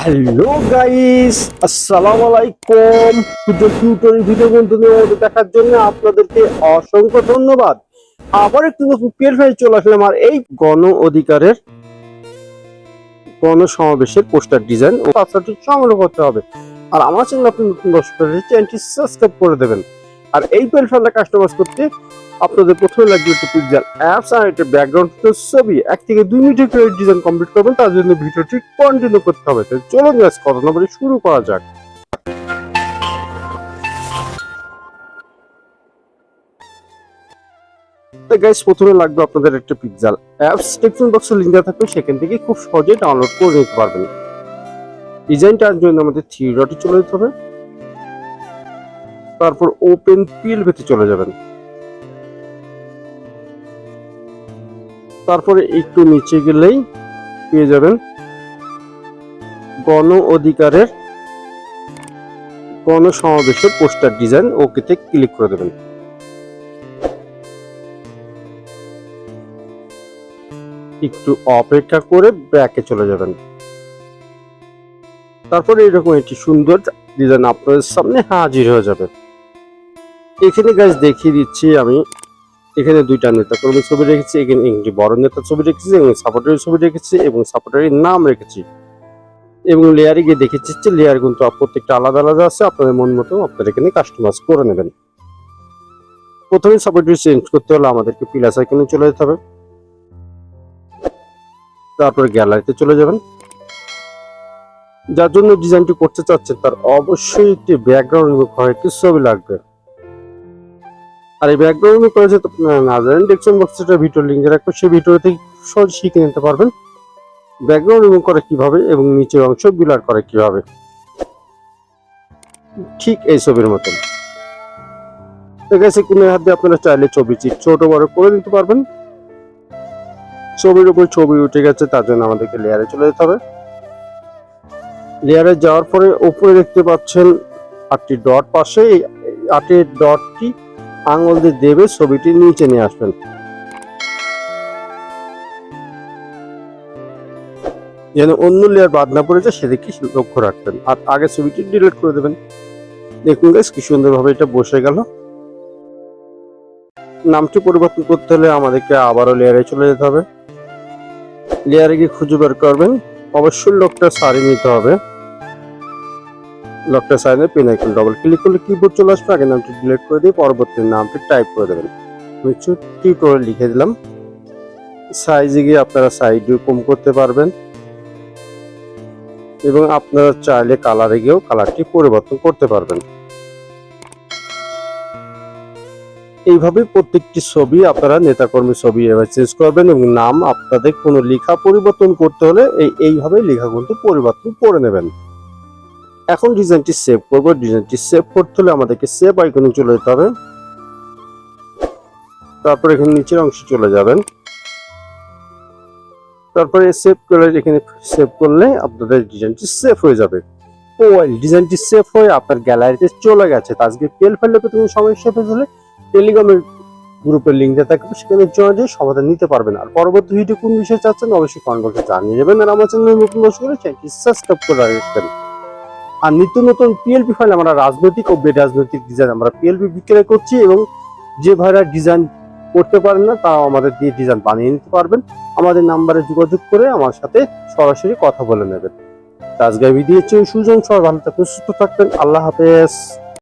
Hello guys আসসালামু আলাইকুম সুযোগ টিউটোরিয়াল ভিডিও মধ্যে দেখার জন্য আপনাদেরকে অসংখ্য ধন্যবাদ। আবার একটু নতুন হয়ে চলে আসলাম আর এই গণ অধিকারের গণ সমাবেশের পোস্টার ডিজাইন ও পাসওয়ার্ডটি সংগ্রহ করতে হবে। আর আমার চ্যানেল আপনি নতুন দর্শক চ্যানেলটি সাবস্ক্রাইব করে দেবেন। আর এই পেল ফেলটা কাস্টমাইজ করতে আপনাদের প্রথমে লাগবে একটু পিকজার অ্যাপস আর একটা ব্যাকগ্রাউন্ড ছবি। এক থেকে দুই মিনিটের করে ডিজাইন কমপ্লিট করবেন, তার জন্য ভিডিওটি কন্টিনিউ করতে হবে। তো চলুন গাছ কথা না বলে শুরু করা যাক। গাইস প্রথমে লাগবে আপনাদের একটা পিকজাল অ্যাপস টেকশন বক্সে লিঙ্ক দেওয়া থাকবে, সেখান থেকে খুব সহজেই ডাউনলোড করে নিতে পারবেন। ডিজাইনটার জন্য আমাদের থ্রি ডটে চলে যেতে হবে। তারপর ওপেন পিল ভেতে চলে যাবেন। তারপরে একটু নিচে গেলেই পেয়ে যাবেন। গণ অধিকারের গণ সমাবেশের পোস্টার ডিজাইন ওকেতে ক্লিক করে দেবেন। একটু অপেক্ষা করে ব্যাকে চলে যাবেন। তারপরে এরকম একটি সুন্দর ডিজাইন আপনাদের সামনে হাজির হয়ে যাবে। এখানে গাছ দেখিয়ে দিচ্ছি আমি এখানে দুইটা নেতা কর্মী ছবি রেখেছি, এখানে একটি বড় নেতার ছবি রেখেছি, এবং সাপোর্টারের ছবি রেখেছি, এবং সাপোর্টারের নাম রেখেছি। এবং লেয়ারে গিয়ে দেখেছি যে লেয়ার কিন্তু প্রত্যেকটা আলাদা আলাদা আছে, আপনাদের মন মতো আপনারা এখানে কাস্টমাইজ করে নেবেন। প্রথমে সাপোর্টার চেঞ্জ করতে হলে আমাদেরকে প্লাস আইকনে চলে যেতে হবে। তারপরে গ্যালারিতে চলে যাবেন। যার জন্য ডিজাইনটি করতে চাচ্ছেন, তার অবশ্যই একটি ব্যাকগ্রাউন্ড হয় একটি ছবি লাগবে। আর এই ব্যাকগ্রাউন্ড করে আপনারা না জানেন ডেসক্রিপশন বক্সে একটা ভিডিও লিঙ্ক রাখব, সেই ভিডিও থেকে সহজ শিখে নিতে পারবেন। ব্যাকগ্রাউন্ড রিমুভ করে কীভাবে এবং নিচের অংশ বিলার করে কীভাবে। ঠিক এই ছবির মতন। আছে কোনো হাত দিয়ে আপনারা চাইলে ছবি ছোট বড় করে নিতে পারবেন। ছবির উপর ছবি উঠে গেছে, তার জন্য আমাদেরকে লেয়ারে চলে যেতে হবে। লেয়ারে যাওয়ার পরে উপরে দেখতে পাচ্ছেন আটটি ডট পাশে, এই আটের ডটটি আঙুল দিয়ে দেবে ছবিটি নিচে নিয়ে আসবেন। যেন অন্য লেয়ার বাদ না পড়ে যায়, সেদিকে লক্ষ্য রাখবেন। আর আগে ছবিটি ডিলিট করে দেবেন। দেখুন গাইস কি সুন্দরভাবে এটা বসে গেল। নামটি পরিবর্তন করতে হলে আমাদেরকে আবারও লেয়ারে চলে যেতে হবে। লেয়ারে গিয়ে খুঁজে বের করবেন। অবশ্যই লোকটা সারি নিতে হবে। লকটা সাইনে পেন আইকন ডবল ক্লিক করলে কিবোর্ড চলে আসবে, আগে নামটি ডিলিট করে দিয়ে পরবর্তী নামটি টাইপ করে দেবেন। আমি টিউটোরিয়াল লিখে দিলাম। সাইজে গিয়ে আপনারা সাইড কম করতে পারবেন। এবং আপনারা চাইলে কালারে গিয়েও কালারটি পরিবর্তন করতে পারবেন। এইভাবে প্রত্যেকটি ছবি আপনারা নেতাকর্মী ছবি এবার চেঞ্জ করবেন এবং নাম আপনাদের কোনো লেখা পরিবর্তন করতে হলে এই এইভাবে লেখা কিন্তু পরিবর্তন করে নেবেন। এখন ডিজাইনটি সেভ করব। ডিজাইনটি সেভ করতে হলে আমাদেরকে সেভ আইকনে চলে যেতে হবে। তারপর এখানে নিচের অংশে চলে যাবেন। তারপরে সেভ করে এখানে সেভ করলে আপনাদের ডিজাইনটি সেভ হয়ে যাবে। ও ডিজাইনটি সেভ হয়ে আপনার গ্যালারিতে চলে গেছে। আজকে পেল ফেললে তো তুমি সমস্যা হলে টেলিগ্রামের গ্রুপের লিঙ্ক দেওয়া থাকবে। সেখানে জয়েন দিয়ে সমাধান নিতে পারবেন। আর পরবর্তী ভিডিও কোন বিষয়ে চাচ্ছেন, অবশ্যই কমেন্ট বক্সে জানিয়ে যাবেন আর আমার চ্যানেল নতুন বসে হলে চ্যানেলটি সাবস্ক্রাইব করে রাখবেন। আর নিত্য নতুন পিএলপি ফাইল আমরা রাজনৈতিক ও বেরাজনৈতিক ডিজাইন আমরা পিএলপি বিক্রয় করছি এবং যে ভাইরা ডিজাইন করতে পারেন না, তারাও আমাদের দিয়ে ডিজাইন বানিয়ে নিতে পারবেন। আমাদের নাম্বারে যোগাযোগ করে আমার সাথে সরাসরি কথা বলে নেবেন। রাজগাবি দিয়েছে সুজন সবাই ভালো থাকবেন, সুস্থ থাকবেন। আল্লাহ হাফেজ।